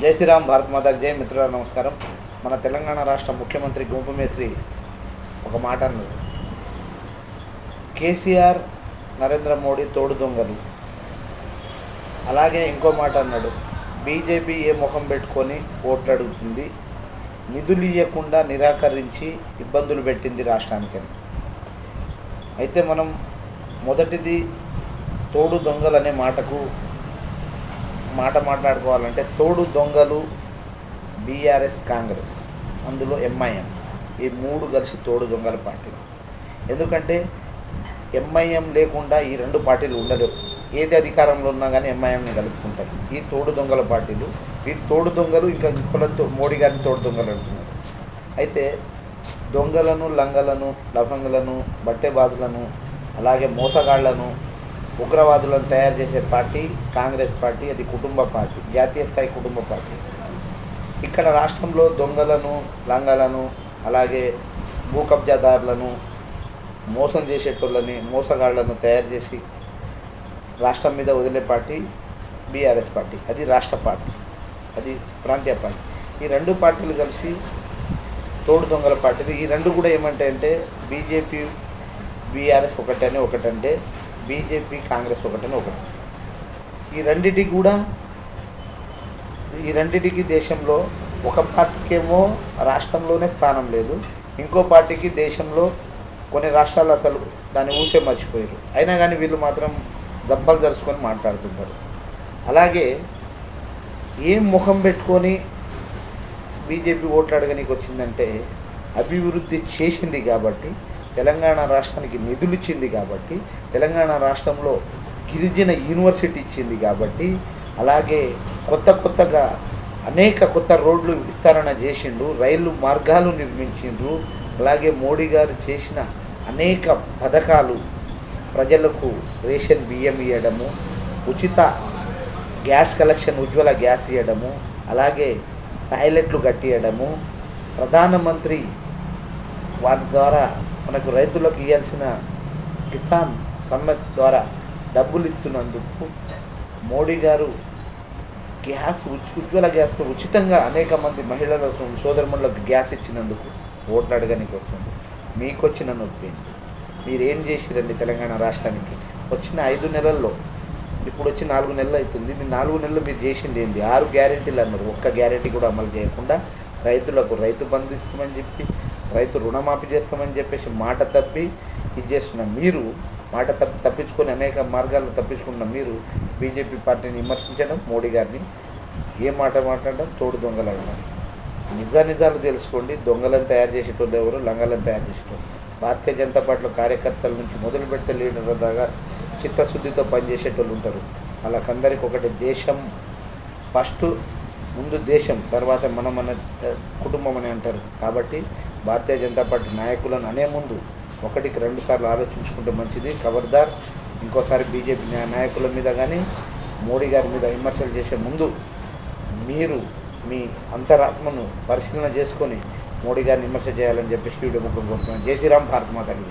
జై శ్రీరామ్ భారత్ మాతాకి జై. మిత్రుల నమస్కారం. మన తెలంగాణ రాష్ట్ర ముఖ్యమంత్రి గుంపమేశ్రీ ఒక మాట అన్నారు కేసీఆర్ నరేంద్ర మోడీ తోడు దొంగలు. అలాగే ఇంకో మాట అన్నాడు. బీజేపీ ఏ ముఖం పెట్టుకొని ఓట్లు అడుగుతుంది నిధులు ఇవ్వకుండా నిరాకరించి ఇబ్బందులు పెట్టింది రాష్ట్రానికని. అయితే మనం మొదటిది తోడు దొంగలు అనే మాటకు మాట మాట్లాడుకోవాలంటే తోడు దొంగలు బీఆర్ఎస్ కాంగ్రెస్ అందులో ఎంఐఎం. ఈ మూడు కలిసి తోడు దొంగల పార్టీలు ఎందుకంటే ఎంఐఎం లేకుండా ఈ రెండు పార్టీలు ఉండలేవు. ఏది అధికారంలో ఉన్నా కానీ ఎంఐఎంని కలుపుకుంటాయి. ఈ తోడు దొంగల పార్టీలు ఈ తోడు దొంగలు ఇంకా ఇంకొకలతో మోడీ గారిని తోడు దొంగలు అంటున్నారు. అయితే దొంగలను లంగలను లఫంగులను బట్టెబాజులను అలాగే మోసగాళ్ళను ఉగ్రవాదులను తయారు చేసే పార్టీ కాంగ్రెస్ పార్టీ అది కుటుంబ పార్టీ జాతీయ స్థాయి కుటుంబ పార్టీ. ఇక్కడ రాష్ట్రంలో దొంగలను లంగలను అలాగే భూ కబ్జాదారులను మోసం చేసేటోళ్ళని మోసగాళ్ళను తయారు చేసి రాష్ట్రం మీద వదిలే పార్టీ బీఆర్ఎస్ పార్టీ. అది రాష్ట్ర పార్టీ. అది ప్రాంతీయ పార్టీ. ఈ రెండు పార్టీలు కలిసి తోడు దొంగల పార్టీలు. ఈ రెండు కూడా ఏమంటాయంటే బీజేపీ బీఆర్ఎస్ ఒకటని ఒకటంటే బీజేపీ కాంగ్రెస్ ఒకటని ఒకటి. ఈ రెండిటికి కూడా ఈ రెండిటికి దేశంలో ఒక పార్టీకేమో రాష్ట్రంలోనే స్థానం లేదు. ఇంకో పార్టీకి దేశంలో కొన్ని రాష్ట్రాలు అసలు దాన్ని ఊసే మర్చిపోయారు. అయినా కానీ వీళ్ళు మాత్రం జబ్బలు జరుచుకొని మాట్లాడుతుంటారు అలాగే ఏం ముఖం పెట్టుకొని బీజేపీ ఓట్లు అడగనికి వచ్చిందంటే అభివృద్ధి చేసింది కాబట్టి తెలంగాణ రాష్ట్రానికి నిధులు ఇచ్చింది కాబట్టి తెలంగాణ రాష్ట్రంలో గిరిజన యూనివర్సిటీ ఇచ్చింది కాబట్టి అలాగే కొత్త కొత్తగా అనేక కొత్త రోడ్లు విస్తరణ చేసిండు రైలు మార్గాలు నిర్మించిండ్రు అలాగే మోడీ గారు చేసిన అనేక పథకాలు ప్రజలకు రేషన్ బియ్యం ఇవ్వడము ఉచిత గ్యాస్ కలెక్షన్ ఉజ్వల గ్యాస్ ఇవ్వడము అలాగే టాయిలెట్లు కట్టియడము ప్రధానమంత్రి వారి ద్వారా మనకు రైతులకు ఇవ్వాల్సిన కిసాన్ సమ్మెత్ ద్వారా డబ్బులు ఇస్తున్నందుకు మోడీ గారు గ్యాస్ ఉజ్వల గ్యాస్ను ఉచితంగా అనేక మంది మహిళల సోదరులకు గ్యాస్ ఇచ్చినందుకు ఓట్లు అడగనికి వస్తుంది. మీకు వచ్చిన నొప్పి మీరేం చేసిరండి తెలంగాణ రాష్ట్రానికి? వచ్చిన ఐదు నెలల్లో ఇప్పుడు వచ్చి నాలుగు నెలలు అవుతుంది. మీ నాలుగు నెలలు మీరు చేసింది ఏంది? ఆరు గ్యారెంటీలు అన్నారు. ఒక్క గ్యారెంటీ కూడా అమలు చేయకుండా రైతులకు రైతు బంధు ఇస్తామని చెప్పి రైతు రుణమాఫీ చేస్తామని చెప్పేసి మాట తప్పి ఇది చేసిన మీరు మాట తప్పి తప్పించుకొని అనేక మార్గాల్లో తప్పించుకున్న మీరు బీజేపీ పార్టీని విమర్శించడం మోడీ గారిని ఏ మాట మాట్లాడడం తోడు దొంగలు అనడం నిజ నిజాలు తెలుసుకోండి. దొంగలను తయారు చేసేటోళ్ళు ఎవరు? లంగలను తయారు చేసేటోళ్ళు. భారతీయ జనతా పార్టీలో కార్యకర్తల నుంచి మొదలు పెడితే లీడర్ల దాకా చిత్తశుద్ధితో పనిచేసేటోళ్ళు ఉంటారు. వాళ్ళకందరికి ఒకటి దేశం ఫస్ట్ ముందు దేశం తర్వాత మనం అనే కుటుంబం అని అంటారు. కాబట్టి భారతీయ జనతా పార్టీ నాయకులను అనే ముందు ఒకటికి రెండు సార్లు ఆలోచించుకుంటే మంచిది. ఖబర్దార్ ఇంకోసారి బీజేపీ నాయకుల మీద కానీ మోడీ గారి మీద విమర్శలు చేసే ముందు మీరు మీ అంతరాత్మను పరిశీలన చేసుకొని మోడీ గారిని విమర్శ చేయాలని చెప్పేసి వీడియో ముఖ్యం కోరుతున్నాను జై శ్రీరామ్ భారత్ మాతాకి